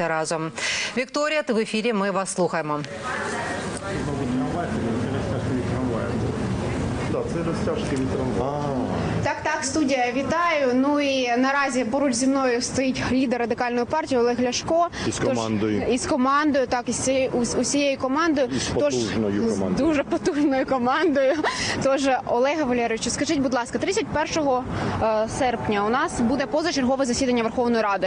разом. Вікторія, ти в ефірі. Ми вас слухаємо. Так, це розтяжки від трамваю. Так, так, студія, вітаю. Ну і наразі поруч зі мною стоїть лідер радикальної партії Олег Ляшко. І з командою. Тож, і з командою, так, і з цією усією командою. І з потужною з командою. дуже потужною командою. Тож, Олега Валерійовичу, скажіть, будь ласка, 31 е, серпня у нас буде позачергове засідання Верховної Ради.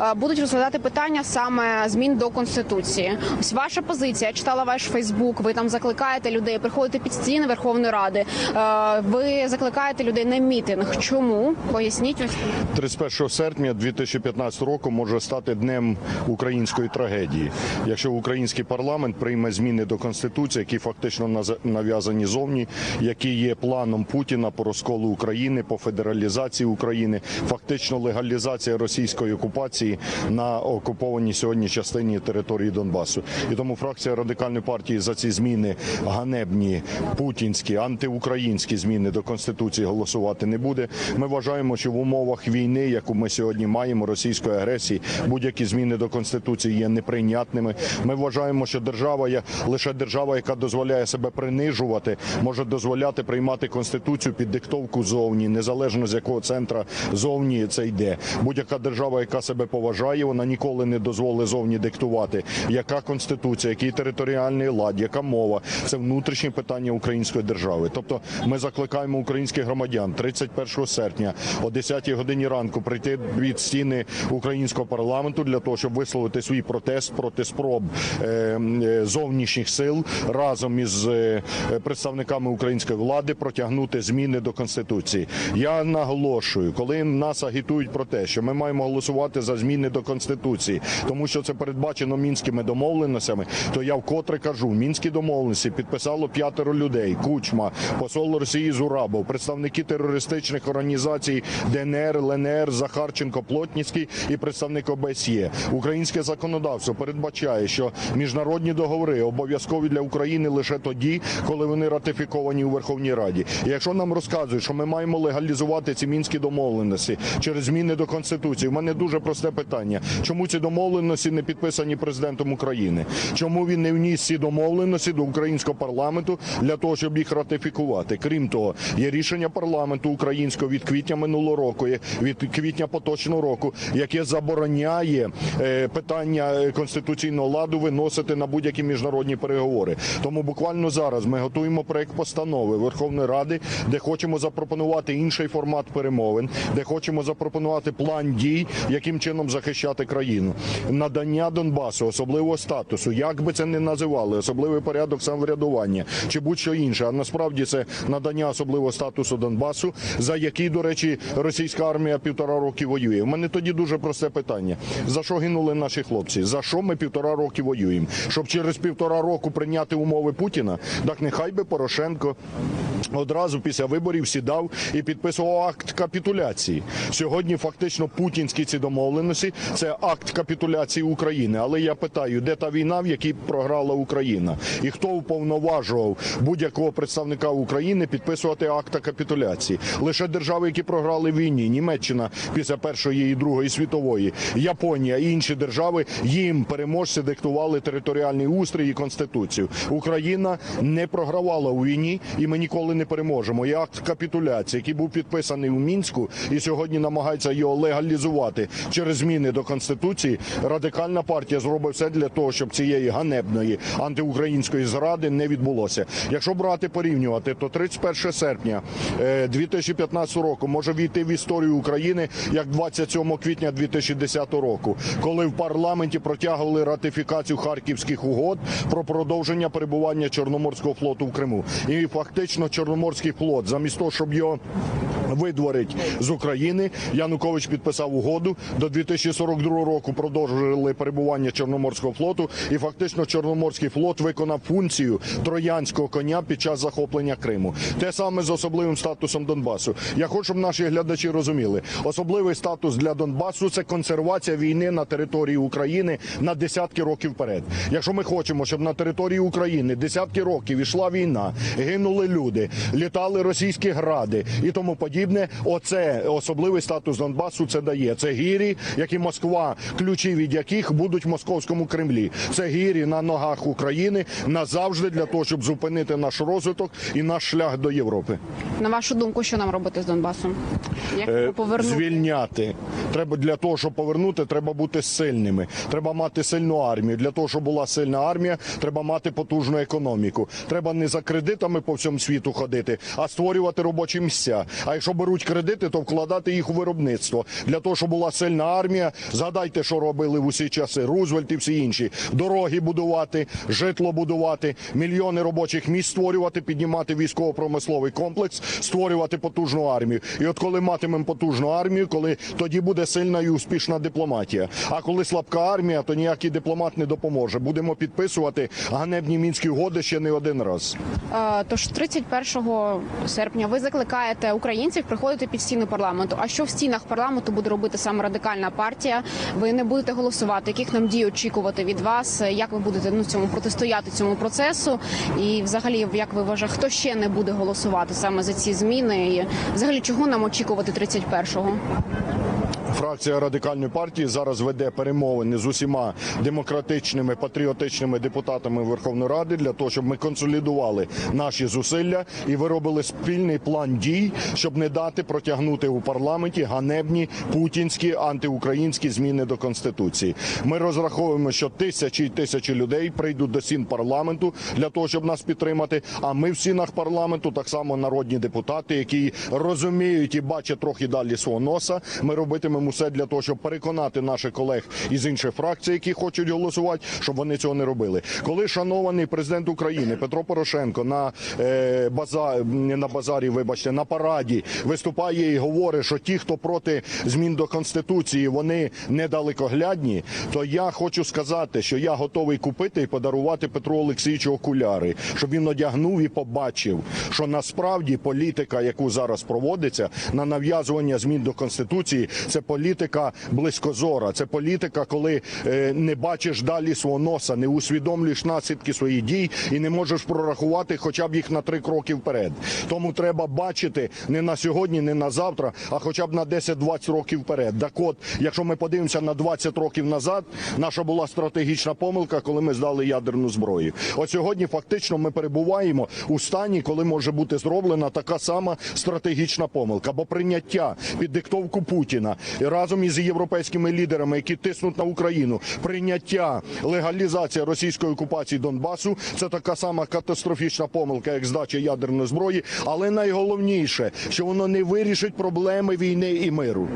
Е, Будуть розглядати питання саме змін до конституції. Ось ваша позиція. Я читала ваш Фейсбук. Ви там закликаєте людей приходити під стіни Верховної Ради. Е, Ви закликаєте людей на мітинг. Чому поясніть ось 31 серпня 2015 року може стати днем української трагедії, якщо український парламент прийме зміни до конституції, які фактично нав'язані зовні, які є планом Путіна по розколу України, по федералізації України, фактично легалізація російської окупації на окупованій сьогодні частині території Донбасу. І тому фракція радикальної партії за ці зміни ганебні, путінські, антиукраїнські зміни до конституції голосувати не буде. Ми вважаємо, що в умовах війни, яку ми сьогодні маємо, російської агресії, будь-які зміни до конституції є неприйнятними. Ми вважаємо, що держава є лише держава, яка дозволяє себе принижувати, може дозволяти приймати конституцію під диктовку зовні, незалежно з якого центра зовні це йде. Будь-яка держава, яка себе поважає, вона ніколи не дозволить зовні диктувати, яка конституція, який територіальний лад, яка мова. Це внутрішнє питання української держави. Тобто, ми закликаємо українських громадян 31 серпня о 10 годині ранку прийти від стіни українського парламенту для того, щоб висловити свій протест проти спроб е, е, зовнішніх сил разом із е, представниками української влади протягнути зміни до конституції. Я наголошую, коли нас агітують про те, що ми маємо голосувати за зміни до конституції, тому що це передбачено мінськими домовленостями, то я вкотре кажу, мінські домовленості підписало п'ятеро людей: Кучма, посол Росії Зурабов, представники терористичних організацій ДНР, ЛНР, Захарченко, Плотніцький і представник ОБСЄ. Українське законодавство передбачає, що міжнародні договори обов'язкові для України лише тоді, коли вони ратифіковані у Верховній Раді. І якщо нам розказують, що ми маємо легалізувати ці мінські домовленості через зміни до конституції, в мене дуже просте питання: чому ці домовленості не підписані президентом України? Чому він не вніс ці домовленості до українського парламенту для того, щоб їх ратифікувати? Крім того, є рішення парламенту українського від квітня минулого року, від квітня поточного року, яке забороняє е, питання е, конституційного ладу виносити на будь-які міжнародні переговори. Тому буквально зараз ми готуємо проект постанови Верховної Ради, де хочемо запропонувати інший формат перемовин, де хочемо запропонувати план дій, яким чином захищати країну, надання Донбасу особливого статусу, як би це не називали, особливий порядок самоврядування чи будь-що інше. А насправді це надання особливого статусу Донбасу, за який, до речі, російська армія півтора роки воює. У мене тоді дуже просте питання: за що гинули наші хлопці? За що ми півтора роки воюємо? Щоб через півтора року прийняти умови Путіна? Так нехай би Порошенко одразу після виборів сідав і підписував акт капітуляції. Сьогодні фактично путінські ці домовленості це акт капітуляції України. Але я питаю, де та війна, в якій програла Україна, і хто уповноважував будь-якого представника України підписувати акта капітуляції? Лише держави, які програли війні, Німеччина після першої і другої світової, Японія і інші держави їм переможці диктували територіальний устрій і конституцію. Україна не програвала у війні, і ми ніколи не переможемо. І акт капітуляції, який був підписаний у мінську, і сьогодні намагається його легалізувати через зміни до конституції. Радикальна партія зробить все для того, щоб цієї ганебної антиукраїнської зради не відбулося. Якщо брати порівнювати, то 31 серпня е, 2015 року може війти в історію України як 27 квітня 2010 року, коли в парламенті протягували ратифікацію харківських угод про продовження перебування Чорноморського флоту в Криму. І фактично Чорноморський флот, замість того, щоб його видворить з України. Янукович підписав угоду. До 2042 року продовжили перебування Чорноморського флоту, і фактично Чорноморський флот виконав функцію троянського коня під час захоплення Криму. Те саме з особливим статусом Донбасу. Я хочу, щоб наші глядачі розуміли, особливий статус для Донбасу це консервація війни на території України на десятки років вперед. Якщо ми хочемо, щоб на території України десятки років ішла війна, гинули люди, літали російські гради і тому подібне. Подібне. Оце особливий статус Донбасу. Це дає. Це гірі, які Москва, ключі від яких будуть в московському Кремлі. Це гірі на ногах України назавжди для того, щоб зупинити наш розвиток і наш шлях до Європи. На вашу думку, що нам робити з Донбасом? Як Е, повернути? звільняти. Треба для того, щоб повернути, треба бути сильними. Треба мати сильну армію. Для того, щоб була сильна армія, треба мати потужну економіку. Треба не за кредитами по всьому світу ходити, а створювати робочі місця. А якщо беруть кредити, то вкладати їх у виробництво. Для того, щоб була сильна армія, згадайте, що робили в усі часи. Рузвельт і всі інші. Дороги будувати, житло будувати, мільйони робочих місць створювати, піднімати військово-промисловий комплекс, створювати потужну армію. І от коли матимемо потужну армію, коли тоді буде сильна і успішна дипломатія. А коли слабка армія, то ніякий дипломат не допоможе. Будемо підписувати ганебні мінські угоди ще не один раз. Е, Тож 31 серпня ви закликаєте українців приходити під стіни парламенту. А що в стінах парламенту буде робити саме радикальна партія? Ви не будете голосувати. Яких нам дій очікувати від вас? Як ви будете ну цьому протистояти цьому процесу? І взагалі, як ви вважаєте, хто ще не буде голосувати саме за ці зміни? І взагалі чого нам очікувати 31-го? Фракція радикальної партії зараз веде перемовини з усіма демократичними патріотичними депутатами Верховної Ради для того, щоб ми консолідували наші зусилля і виробили спільний план дій, щоб не дати протягнути у парламенті ганебні путінські антиукраїнські зміни до конституції. Ми розраховуємо, що тисячі й тисячі людей прийдуть до стін парламенту для того, щоб нас підтримати. А ми в стінах парламенту так само народні депутати, які розуміють і бачать трохи далі свого носа. Ми робитимемо все для того, щоб переконати наших колег із інших фракцій, які хочуть голосувати, щоб вони цього не робили. Коли шанований президент України Петро Порошенко на е, база не на базарі, вибачте, на параді виступає і говорить, що ті, хто проти змін до конституції, вони недалекоглядні, то я хочу сказати, що я готовий купити і подарувати Петру Олексійовичу окуляри, щоб він одягнув і побачив, що насправді політика, яку зараз проводиться на нав'язування змін до конституції, це політика близькозора. Це політика, коли е, не бачиш далі свого носа, не усвідомлюєш наслідки своїх дій і не можеш прорахувати хоча б їх на три кроки вперед. Тому треба бачити не на сьогодні, не на завтра, а хоча б на 10-20 років вперед. Так от, якщо ми подивимося на 20 років назад, наша була стратегічна помилка, коли ми здали ядерну зброю. От сьогодні фактично ми перебуваємо у стані, коли може бути зроблена така сама стратегічна помилка, бо прийняття під диктовку Путіна і разом із європейськими лідерами, які тиснуть на Україну, прийняття легалізація російської окупації Донбасу це така сама катастрофічна помилка, як здача ядерної зброї. Але найголовніше, що воно не вирішить проблеми війни і миру.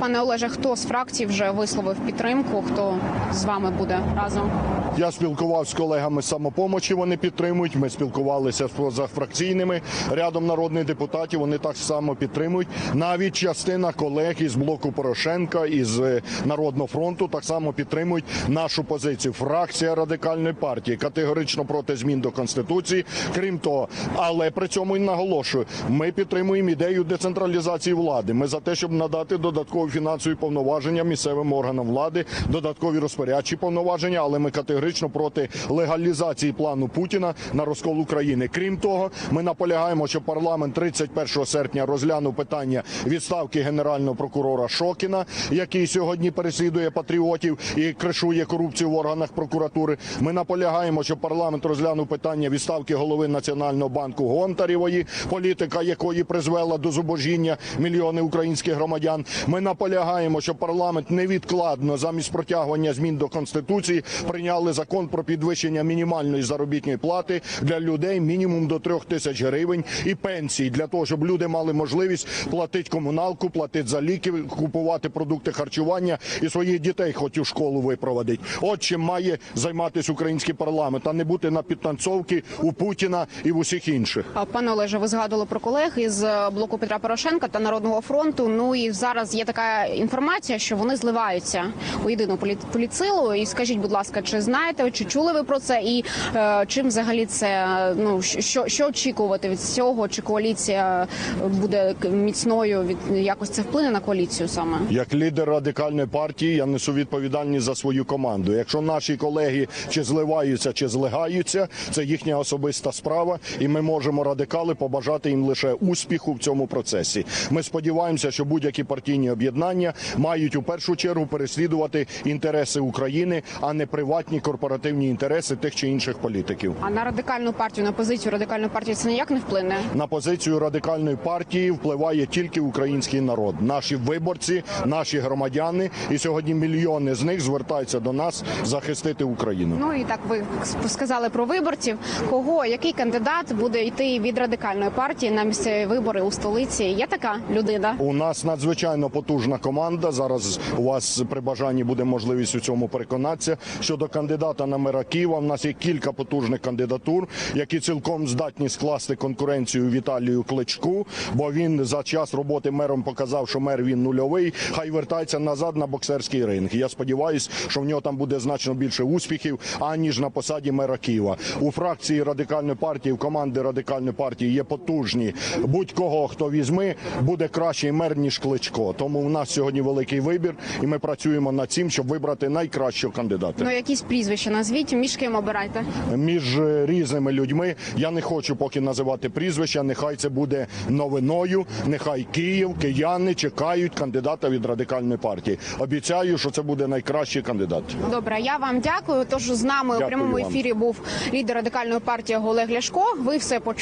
Пане Олеже, хто з фракцій вже висловив підтримку? Хто з вами буде разом? Я спілкувався з колегами самопомочі. Вони підтримують. Ми спілкувалися з позафракційними рядом народних депутатів. Вони так само підтримують. Навіть частина колег із блоку Порошенка із е, народного фронту так само підтримують нашу позицію. Фракція радикальної партії категорично проти змін до конституції. Крім того, але при цьому і наголошую, ми підтримуємо ідею децентралізації влади. Ми за те, щоб надати додаткові фінансові повноваження місцевим органам влади, додаткові розпорядчі повноваження, але ми категорично проти легалізації плану Путіна на розкол України. Крім того, ми наполягаємо, що парламент 31 серпня розглянув питання відставки генерального прокурора Шокіна, який сьогодні переслідує патріотів і кришує корупцію в органах прокуратури. Ми наполягаємо, що парламент розглянув питання відставки голови Національного банку Гонтарєвої, політика якої призвела до зубожіння мільйони українських громадян. Ми наполягаємо, що парламент невідкладно замість протягування змін до конституції прийняли закон про підвищення мінімальної заробітної плати для людей мінімум до трьох тисяч гривень і пенсій для того, щоб люди мали можливість платити комуналку, платити за ліки, купувати продукти харчування і своїх дітей хоч у школу випроводити. От чим має займатися український парламент, а не бути на підтанцовки у Путіна і в усіх інших. Пане Олеже, ви згадували про колег із е, блоку Петра Порошенка та Народного фронту. Ну і зараз є така інформація, що вони зливаються у єдину полі- політсилу. І скажіть, будь ласка, чи знаєте, чи чули ви про це? І е, чим взагалі це ну що, що очікувати від цього? Чи коаліція буде міцною? Від якось це вплине на коаліцію саме? Як лідер радикальної партії я несу відповідальність за свою команду. Якщо наші колеги чи зливаються, чи злигаються, це їхня особиста справа, і ми можемо радикали побажати їм лише успіху в цьому процесі. Ми сподіваємося, що будь-які партійні об'єднання мають у першу чергу переслідувати інтереси України, а не приватні корпоративні інтереси тих чи інших політиків. А на радикальну партію, на позицію радикальної партії це ніяк не вплине. На позицію радикальної партії впливає тільки український народ, наші виборці, наші громадяни. І сьогодні мільйони з них звертаються до нас захистити Україну. Ну і так ви сказали про виборців. Кого який кандидат буде йти від радикальної партії на місцеві вибори у столиці? Є така людина? У нас надзвичайно потужна команда. Зараз у вас при бажанні буде можливість у цьому переконатися. Щодо кандидата на мера Києва, у нас є кілька потужних кандидатур, які цілком здатні скласти конкуренцію Віталію Кличку, бо він за час роботи мером показав, що мер він нульовий. Хай вертається назад на боксерський ринг. Я сподіваюся, що в нього там буде значно більше успіхів, аніж на посаді мера Києва. У фракції радикальної партії, в команди радикальної партії є потужні. Будь-кого хто візьме, буде кращий мер ніж Кличко. Тому у нас сьогодні великий вибір, і ми працюємо над цим, щоб вибрати найкращого кандидата. Ну якісь прізвища назвіть, між ким обирайте. Між е, різними людьми я не хочу поки називати прізвища. Нехай це буде новиною. Нехай Київ, кияни чекають кандидата від радикальної партії. Обіцяю, що це буде найкращий кандидат. Добре, я вам дякую. Тож з нами у прямому вам. ефірі був лідер радикальної партії Олег Ляшко. Ви все почули.